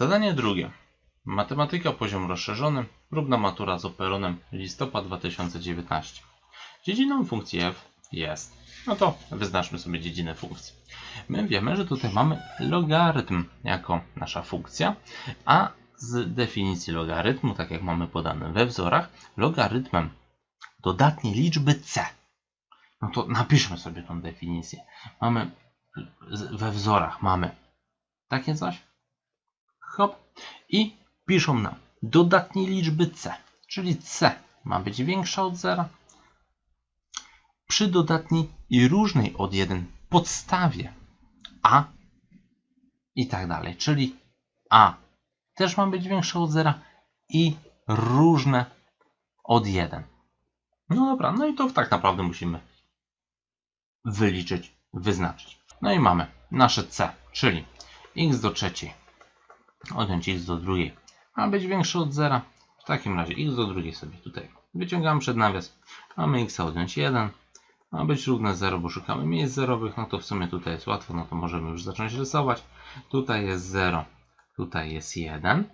Zadanie drugie. Matematyka poziom rozszerzony. Próbna matura z operonem listopad 2019. Dziedziną funkcji f jest. No to wyznaczmy sobie dziedzinę funkcji. My wiemy, że tutaj mamy logarytm jako nasza funkcja, a z definicji logarytmu, tak jak mamy podane we wzorach, logarytmem dodatniej liczby c. No to napiszmy sobie tą definicję. Mamy we wzorach mamy takie coś. I piszą nam dodatniej liczby c, czyli c ma być większa od zera przy dodatniej i różnej od 1 podstawie a i tak dalej, czyli a też ma być większe od zera i różne od 1. No dobra, no i to tak naprawdę musimy wyliczyć, wyznaczyć. No i mamy nasze c, czyli x do trzeciej odjąć x do drugiej ma być większe od zera. W takim razie x do drugiej sobie tutaj wyciągamy przed nawias. Mamy x odjąć 1 ma być równe 0, bo szukamy miejsc zerowych, no to w sumie tutaj jest łatwo, no to możemy już zacząć rysować. Tutaj jest 0, tutaj jest 1.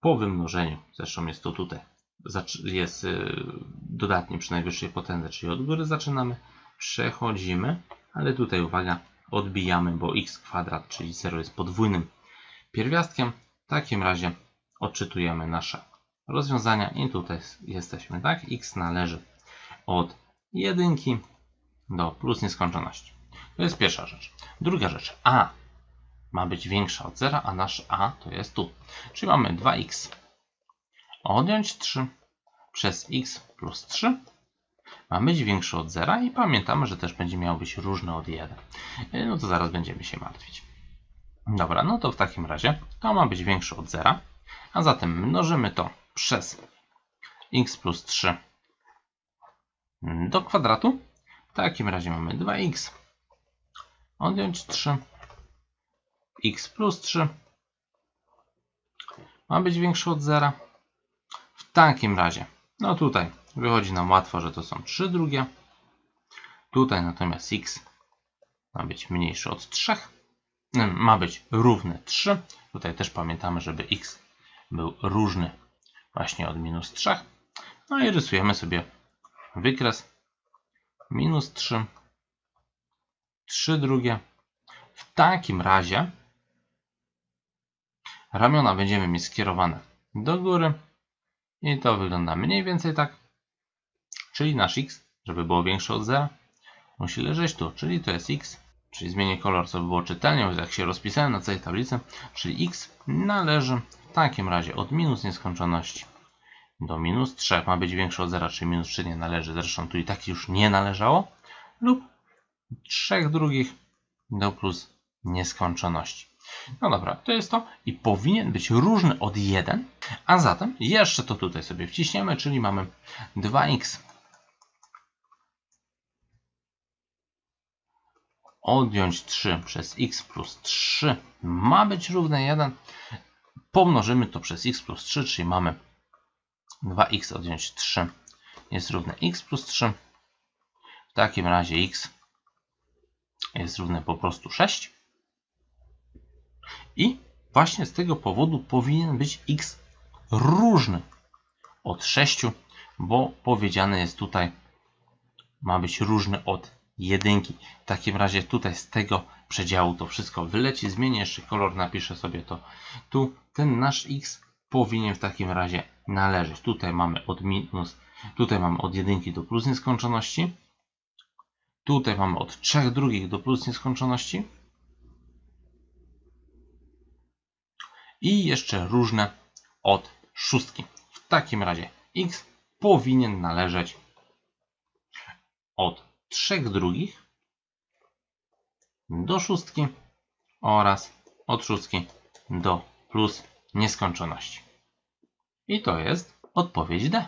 Po wymnożeniu, zresztą jest to tutaj, jest y, dodatnie przy najwyższej potędze, czyli od góry zaczynamy, przechodzimy, ale tutaj uwaga, odbijamy, bo x kwadrat, czyli 0 jest podwójnym pierwiastkiem. W takim razie odczytujemy nasze rozwiązania i tutaj jesteśmy, tak? x należy od jedynki do plus nieskończoności. To jest pierwsza rzecz. Druga rzecz. A ma być większa od zera, a nasz A to jest tu. Czyli mamy 2x odjąć 3 przez x plus 3 ma być większy od zera i pamiętamy, że też będzie miał być różny od 1. Yy, No to zaraz będziemy się martwić. Dobra, no to w takim razie to ma być większe od zera, a zatem mnożymy to przez x plus 3 do kwadratu. W takim razie mamy 2x odjąć 3 x plus 3 ma być większy od zera. W takim razie, no tutaj wychodzi nam łatwo, że to są 3 drugie. Tutaj natomiast x ma być mniejszy od 3 ma być równy 3. Tutaj też pamiętamy, żeby x był różny właśnie od minus 3. No i rysujemy sobie wykres minus 3, 3 drugie. W takim razie ramiona będziemy mieć skierowane do góry i to wygląda mniej więcej tak. Czyli nasz x, żeby było większe od 0, musi leżeć tu, czyli to jest x, czyli zmienię kolor, co by było czytelnie, jak się rozpisałem na całej tablicy, czyli x należy w takim razie od minus nieskończoności do minus 3 ma być większe od 0, czyli minus 3 nie należy, zresztą tu i tak już nie należało, lub 3 drugich do plus nieskończoności. No dobra, to jest to i powinien być różny od 1, a zatem jeszcze to tutaj sobie wciśniemy, czyli mamy 2x odjąć 3 przez x plus 3 ma być równe 1. Pomnożymy to przez x plus 3, czyli mamy 2x odjąć 3 jest równe x plus 3. W takim razie x jest równe po prostu 6. I właśnie z tego powodu powinien być x różny od 6, bo powiedziane jest tutaj ma być różny od jedynki. W takim razie tutaj z tego przedziału to wszystko wyleci. Zmienię jeszcze kolor, napiszę sobie to tu. Ten nasz x powinien w takim razie należeć. Tutaj mamy od minus, tutaj mamy od jedynki do plus nieskończoności. Tutaj mamy od 3 drugich do plus nieskończoności. I jeszcze różne od szóstki. W takim razie x powinien należeć od 3 drugich do szóstki oraz od szóstki do plus nieskończoności. I to jest odpowiedź D.